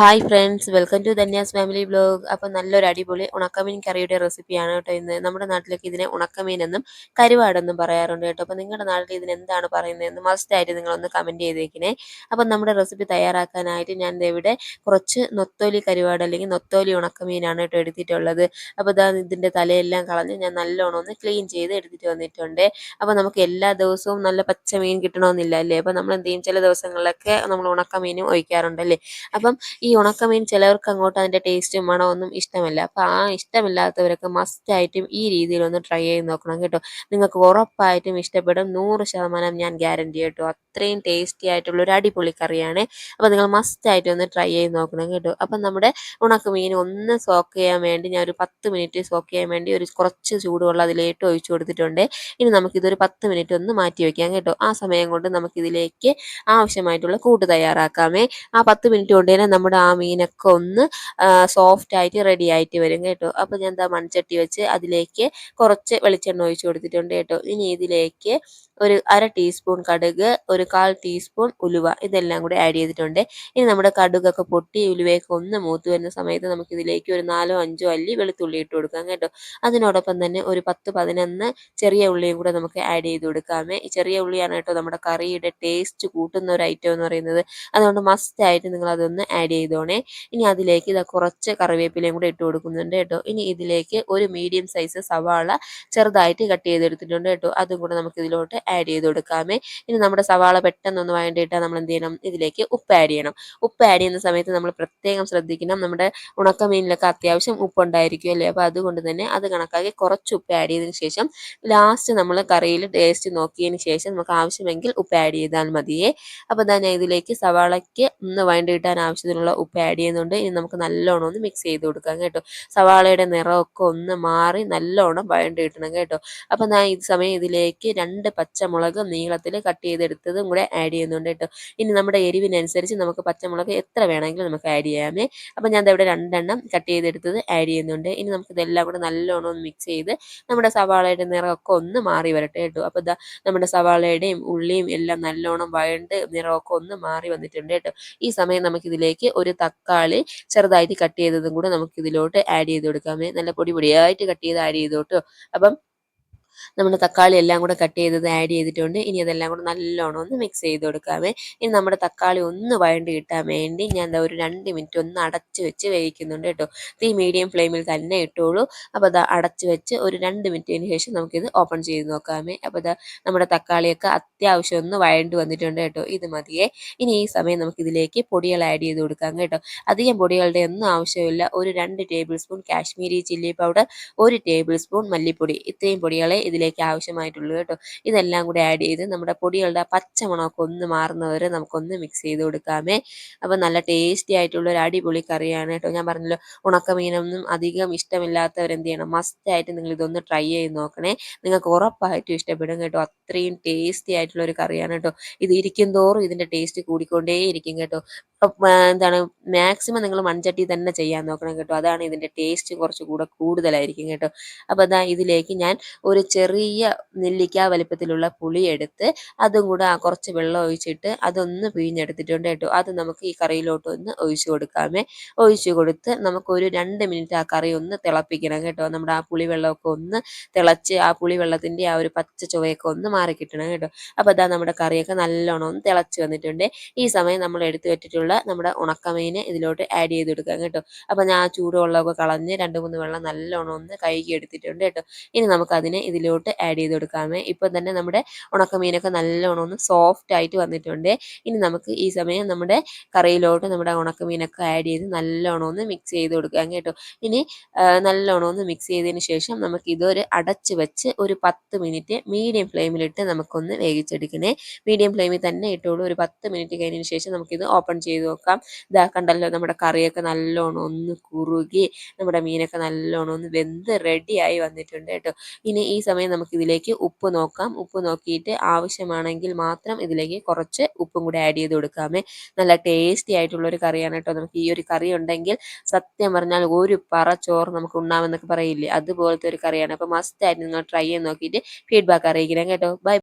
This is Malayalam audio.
Hi friends welcome to Dhanya's family blog അപ്പോൾ നല്ലൊരു അടിപൊളി ഉണക്കമീൻ കറിയുടെ റെസിപ്പിയാണ് കേട്ടോ ഇന്ന്. നമ്മുടെ നാട്ടിലേക്ക് ഇതിനെ ഉണക്കമീൻ എന്നും കരുവാടെന്നും പറയാറുണ്ട് കേട്ടോ. അപ്പോൾ നിങ്ങളുടെ നാട്ടിൽ ഇതിന് എന്താണ് പറയുന്നതെന്ന് മസ്റ്റ് ആയിട്ട് നിങ്ങളൊന്ന് കമന്റ് ചെയ്തേക്കണേ. അപ്പോൾ നമ്മുടെ റെസിപ്പി തയ്യാറാക്കാനായിട്ട് ഞാൻ ഇവിടെ കുറച്ച് നൊത്തോലി കരുവാട് അല്ലെങ്കിൽ നൊത്തോലി ഉണക്കമീനാണ് കേട്ടോ എടുത്തിട്ടുള്ളത്. അപ്പോൾ ഇതാ ഇതിന്റെ തലയെല്ലാം കളഞ്ഞ് ഞാൻ നല്ലോണം ഒന്ന് ക്ലീൻ ചെയ്ത് എടുത്തിട്ട് വന്നിട്ടുണ്ട്. അപ്പോൾ നമുക്ക് എല്ലാ ദിവസവും നല്ല പച്ച മീൻ കിട്ടണമെന്നില്ല അല്ലേ? അപ്പോൾ നമ്മൾ എന്ത് ചെയ്യും? ചില ദിവസങ്ങളിലൊക്കെ നമ്മൾ ഉണക്കമീനും ഒഴിക്കാറുണ്ടല്ലേ? അപ്പം ഉണക്കമീൻ ചിലവർക്ക് അങ്ങോട്ട് അതിന്റെ ടേസ്റ്റും മണമൊന്നും ഇഷ്ടമല്ല. അപ്പോൾ ആ ഇഷ്ടമില്ലാത്തവരൊക്കെ മസ്റ്റായിട്ടും ഈ രീതിയിലൊന്ന് ട്രൈ ചെയ്ത് നോക്കണം കേട്ടോ. നിങ്ങൾക്ക് ഉറപ്പായിട്ടും ഇഷ്ടപ്പെടും. നൂറ് ശതമാനം ഞാൻ ഗ്യാരണ്ടി കേട്ടോ. അത്രയും ടേസ്റ്റി ആയിട്ടുള്ള ഒരു അടിപൊളി കറിയാണ്. അപ്പോൾ നിങ്ങൾ മസ്റ്റായിട്ട് ഒന്ന് ട്രൈ ചെയ്ത് നോക്കണം കേട്ടോ. അപ്പം നമ്മുടെ ഉണക്കമീൻ ഒന്ന് സോക്ക് ചെയ്യാൻ വേണ്ടി ഞാൻ ഒരു പത്ത് മിനിറ്റ് സോക്ക് ചെയ്യാൻ വേണ്ടി ഒരു കുറച്ച് ചൂടുവെള്ളം അതിലേട്ട് ഒഴിച്ചു കൊടുത്തിട്ടുണ്ട്. ഇനി നമുക്കിതൊരു പത്ത് മിനിറ്റ് ഒന്ന് മാറ്റി വയ്ക്കാം കേട്ടോ. ആ സമയം കൊണ്ട് നമുക്കിതിലേക്ക് ആവശ്യമായിട്ടുള്ള കൂട്ട് തയ്യാറാക്കാമേ. ആ പത്ത് മിനിറ്റ് കൊണ്ട് തന്നെ നമ്മുടെ ആ മീനൊക്കെ ഒന്ന് സോഫ്റ്റ് ആയിട്ട് റെഡി ആയിട്ട് വരും കേട്ടോ. അപ്പോൾ ഞാൻ എന്താ മൺചട്ടി വെച്ച് അതിലേക്ക് കുറച്ച് വെളിച്ചെണ്ണ ഒഴിച്ചു കൊടുത്തിട്ടുണ്ട് കേട്ടോ. ഇനി ഇതിലേക്ക് ഒരു അര ടീസ്പൂൺ കടുക് ഒരു കാൽ ടീസ്പൂൺ ഉലുവ ഇതെല്ലാം കൂടി ആഡ് ചെയ്തിട്ടുണ്ട്. ഇനി നമ്മുടെ കടുകൊക്കെ പൊട്ടി ഉലുവയൊക്കെ ഒന്ന് മൂത്ത് വരുന്ന സമയത്ത് നമുക്ക് ഇതിലേക്ക് ഒരു നാലോ അഞ്ചോ അല്ലി വെളുത്തുള്ളി ഇട്ട് കൊടുക്കാം കേട്ടോ. അതിനോടൊപ്പം തന്നെ ഒരു പത്ത് പതിനൊന്ന് ചെറിയ ഉള്ളിയും കൂടെ നമുക്ക് ആഡ് ചെയ്ത് കൊടുക്കാമേ. ഈ ചെറിയ ഉള്ളിയാണ് കേട്ടോ നമ്മുടെ കറിയുടെ ടേസ്റ്റ് കൂട്ടുന്ന ഒരു ഐറ്റം എന്ന് പറയുന്നത്. അതുകൊണ്ട് മസ്റ്റ് ആയിട്ട് നിങ്ങൾ അതൊന്ന് ആഡ് ചെയ്തോണേ. ഇനി അതിലേക്ക് ഇതാ കുറച്ച് കറിവേപ്പിലയും കൂടെ ഇട്ട് കൊടുക്കുന്നുണ്ട് കേട്ടോ. ഇനി ഇതിലേക്ക് ഒരു മീഡിയം സൈസ് സവാള ചെറുതായിട്ട് കട്ട് ചെയ്തെടുത്തിട്ടുണ്ട് കേട്ടോ. അതും കൂടെ നമുക്ക് ഇതിലോട്ട് ആഡ് ചെയ്ത് കൊടുക്കാമേ. ഇനി നമ്മുടെ സവാള പെട്ടെന്നൊന്ന് വേണ്ടിയിട്ട് നമ്മൾ എന്ത് ചെയ്യണം? ഇതിലേക്ക് ഉപ്പ് ആഡ് ചെയ്യണം. ഉപ്പ് ആഡ് ചെയ്യുന്ന സമയത്ത് നമ്മൾ പ്രത്യേകം ശ്രദ്ധിക്കണം. നമ്മുടെ ഉണക്കമീനിലൊക്കെ അത്യാവശ്യം ഉപ്പുണ്ടായിരിക്കും അല്ലേ? അപ്പോൾ അതുകൊണ്ട് തന്നെ അത് കണക്കാക്കി കുറച്ച് ഉപ്പ് ആഡ് ചെയ്തതിന് ശേഷം ലാസ്റ്റ് നമ്മൾ കറിയിൽ ടേസ്റ്റ് നോക്കിയതിന് ശേഷം നമുക്ക് ആവശ്യമെങ്കിൽ ഉപ്പ് ആഡ് ചെയ്താൽ മതിയേ. അപ്പോൾ ഞാൻ ഇതിലേക്ക് സവാളയ്ക്ക് ഒന്ന് വഴണ്ടി കിട്ടാൻ ആവശ്യത്തിനുള്ള ഉപ്പ് ആഡ് ചെയ്യുന്നുണ്ട്. ഇനി നമുക്ക് നല്ലോണം ഒന്ന് മിക്സ് ചെയ്ത് കൊടുക്കാം കേട്ടോ. സവാളയുടെ നിറമൊക്കെ ഒന്ന് മാറി നല്ലോണം വഴണ്ട് കിട്ടണം കേട്ടോ. അപ്പോൾ ഞാൻ ഈ സമയം ഇതിലേക്ക് രണ്ട് പച്ചമുളക് നീളത്തിൽ കട്ട് ചെയ്തെടുത്തതും കൂടെ ആഡ് ചെയ്യുന്നുണ്ട് കേട്ടോ. ഇനി നമ്മുടെ എരിവിനനുസരിച്ച് നമുക്ക് പച്ചമുളക് എത്ര വേണമെങ്കിലും നമുക്ക് ആഡ് ചെയ്യാമേ. അപ്പോൾ ഞാൻ ഇവിടെ രണ്ടെണ്ണം കട്ട് ചെയ്തെടുത്തത് ആഡ് ചെയ്യുന്നുണ്ട്. ഇനി നമുക്ക് ഇതെല്ലാം കൂടെ നല്ലോണം ഒന്ന് മിക്സ് ചെയ്ത് നമ്മുടെ സവാളയുടെ നിറമൊക്കെ ഒന്ന് മാറി വരട്ടെ കേട്ടോ. അപ്പോൾ ഇതാ നമ്മുടെ സവാളയുടെയും ഉള്ളിയും എല്ലാം നല്ലോണം വഴണ്ട് നിറമൊക്കെ ഒന്ന് മാറി വന്നിട്ടുണ്ട് കേട്ടോ. ഈ സമയം നമുക്കിതിലേക്ക് ഒരു തക്കാളി ചെറുതായിട്ട് കട്ട് ചെയ്തതും കൂടെ നമുക്ക് ഇതിലോട്ട് ആഡ് ചെയ്ത് കൊടുക്കാം നല്ല പൊടി പൊടിയായിട്ട് കട്ട് ചെയ്ത് ആഡ് ചെയ്തോട്ടോ. അപ്പം നമ്മൾ തക്കാളി എല്ലാം കൂടെ കട്ട് ചെയ്തത് ആഡ് ചെയ്തിട്ടുണ്ട്. ഇനി അതെല്ലാം കൂടെ നല്ലോണം ഒന്ന് മിക്സ് ചെയ്ത് കൊടുക്കാമേ ഇനി നമ്മുടെ തക്കാളി ഒന്ന് വഴണ്ട് കിട്ടാൻ വേണ്ടി ഞാൻ എന്താ ഒരു രണ്ട് മിനിറ്റ് ഒന്ന് അടച്ച് വെച്ച് വേവിക്കുന്നുണ്ട് കേട്ടോ. തീ മീഡിയം ഫ്ലെയിമിൽ തന്നെ ഇട്ടോളൂ. അപ്പോൾ അത് അടച്ച് വെച്ച് ഒരു രണ്ട് മിനിറ്റിന് ശേഷം നമുക്കിത് ഓപ്പൺ ചെയ്ത് നോക്കാമേ അപ്പോൾ അത് നമ്മുടെ തക്കാളിയൊക്കെ അത്യാവശ്യം ഒന്ന് വഴണ്ട് വന്നിട്ടുണ്ട് കേട്ടോ. ഇത് മതിയേ. ഇനി ഈ സമയം നമുക്കിതിലേക്ക് പൊടികൾ ആഡ് ചെയ്ത് കൊടുക്കാം കേട്ടോ. അധികം പൊടികളുടെ ഒന്നും ആവശ്യമില്ല. ഒരു രണ്ട് tablespoon Kashmiri chilli powder ഒരു ടേബിൾ സ്പൂൺ മല്ലിപ്പൊടി. ഇത്രയും പൊടികളെ ഇതിലേക്ക് ആവശ്യമായിട്ടുള്ളൂ കേട്ടോ. ഇതെല്ലാം കൂടി ആഡ് ചെയ്ത് നമ്മുടെ പൊടികളുടെ പച്ചമണമൊക്കെ ഒന്ന് മാറുന്നവരെ നമുക്കൊന്ന് മിക്സ് ചെയ്ത് കൊടുക്കാമേ. അപ്പോൾ നല്ല ടേസ്റ്റി ആയിട്ടുള്ള ഒരു അടിപൊളി കറിയാണ് കേട്ടോ. ഞാൻ പറഞ്ഞല്ലോ ഉണക്കമീനൊന്നും അധികം ഇഷ്ടമില്ലാത്തവർ എന്ത് ചെയ്യണം മസ്റ്റായിട്ട് നിങ്ങൾ ഇതൊന്ന് ട്രൈ ചെയ്ത് നോക്കണേ. നിങ്ങൾക്ക് ഉറപ്പായിട്ടും ഇഷ്ടപ്പെടും കേട്ടോ. അത്രയും ടേസ്റ്റി ആയിട്ടുള്ള ഒരു കറിയാണ് കേട്ടോ ഇത് ഇരിക്കും തോറും ഇതിന്റെ ടേസ്റ്റ് കൂടിക്കൊണ്ടേ ഇരിക്കും കേട്ടോ എന്താണ് മാക്സിമം നിങ്ങൾ മൺചട്ടി തന്നെ ചെയ്യാൻ നോക്കണം കേട്ടോ. അതാണ് ഇതിന്റെ ടേസ്റ്റ് കുറച്ച് കൂടെ കൂടുതലായിരിക്കും കേട്ടോ. അപ്പോൾ അതാ ഇതിലേക്ക് ഞാൻ ഒരു ചെറിയ നെല്ലിക്ക വലിപ്പത്തിലുള്ള പുളി എടുത്ത് അതും കൂടെ കുറച്ച് വെള്ളം ഒഴിച്ചിട്ട് അതൊന്ന് പിഴിഞ്ഞെടുത്തിട്ടുണ്ട് കേട്ടോ. അത് നമുക്ക് ഈ കറിയിലോട്ട് ഒന്ന് ഒഴിച്ചു കൊടുക്കാമേ. ഒഴിച്ചു കൊടുത്ത് നമുക്കൊരു രണ്ട് മിനിറ്റ് ആ കറി ഒന്ന് തിളപ്പിക്കണം കേട്ടോ. നമ്മുടെ ആ പുളി വെള്ളമൊക്കെ ഒന്ന് തിളച്ച് ആ പുളി വെള്ളത്തിന്റെ ആ ഒരു പച്ച ചുവയൊക്കെ ഒന്ന് മാറി കിട്ടണം കേട്ടോ. അപ്പോൾ അതാ നമ്മുടെ കറിയൊക്കെ നല്ലോണം ഒന്ന് തിളച്ച് വന്നിട്ടുണ്ട്. ഈ സമയം നമ്മൾ എടുത്തു വെച്ചിട്ടുള്ള നമ്മുടെ ഉണക്കമീനെ ഇതിലോട്ട് ആഡ് ചെയ്ത് കൊടുക്കാം കേട്ടോ. അപ്പോൾ ഞാൻ ചൂടുവെള്ളമൊക്കെ കളഞ്ഞ് രണ്ട് മൂന്ന് വെള്ളം നല്ലോണം ഒന്ന് കഴുകി എടുത്തിട്ടുണ്ട് കേട്ടോ. ഇനി നമുക്ക് അതിനെ ഇതിലോട്ട് ആഡ് ചെയ്ത് കൊടുക്കാമേ. ഇപ്പം തന്നെ നമ്മുടെ ഉണക്കമീനൊക്കെ നല്ലോണം ഒന്ന് സോഫ്റ്റ് ആയിട്ട് വന്നിട്ടുണ്ട്. ഇനി നമുക്ക് ഈ സമയം നമ്മുടെ കറിയിലോട്ട് നമ്മുടെ ഉണക്കമീനൊക്കെ ആഡ് ചെയ്ത് നല്ലോണം ഒന്ന് മിക്സ് ചെയ്ത് കൊടുക്കാം കേട്ടോ. ഇനി നല്ലോണം ഒന്ന് മിക്സ് ചെയ്തതിന് ശേഷം നമുക്ക് ഇതൊരു അടച്ച് വെച്ച് ഒരു പത്ത് മിനിറ്റ് മീഡിയം ഫ്ലെയിമിലിട്ട് നമുക്കൊന്ന് വേവിച്ചെടുക്കണേ. മീഡിയം ഫ്ലെയിമിൽ തന്നെ ഇട്ടോളൂ. ഒരു പത്ത് മിനിറ്റ് കഴിഞ്ഞതിന് ശേഷം നമുക്കിത് ഓപ്പൺ ചെയ്ത് നോക്കാം. ഇതാ കണ്ടല്ലോ നമ്മുടെ കറിയൊക്കെ നല്ലോണം ഒന്ന് കുറുകി നമ്മുടെ മീനൊക്കെ നല്ലോണം ഒന്ന് വെന്ത് റെഡിയായി വന്നിട്ടുണ്ട് കേട്ടോ. ഇനി ഈ സമയം നമുക്കിതിലേക്ക് ഉപ്പ് നോക്കാം. ഉപ്പ് നോക്കിയിട്ട് ആവശ്യമാണെങ്കിൽ മാത്രം ഇതിലേക്ക് കുറച്ച് ഉപ്പും കൂടി ആഡ് ചെയ്ത് കൊടുക്കാമേ. നല്ല ടേസ്റ്റി ആയിട്ടുള്ള ഒരു കറിയാണ് കേട്ടോ. നമുക്ക് ഈ ഒരു കറി ഉണ്ടെങ്കിൽ സത്യം പറഞ്ഞാൽ ഒരു പറ ചോറ് നമുക്ക് ഉണ്ണാമെന്നൊക്കെ പറയില്ലേ? അതുപോലത്തെ ഒരു കറിയാണ്. അപ്പോൾ മസ്റ്റ് ആയിട്ട് നിങ്ങൾ ട്രൈ ചെയ്ത് നോക്കിയിട്ട് ഫീഡ്ബാക്ക് അറിയിക്കണം കേട്ടോ. Bye.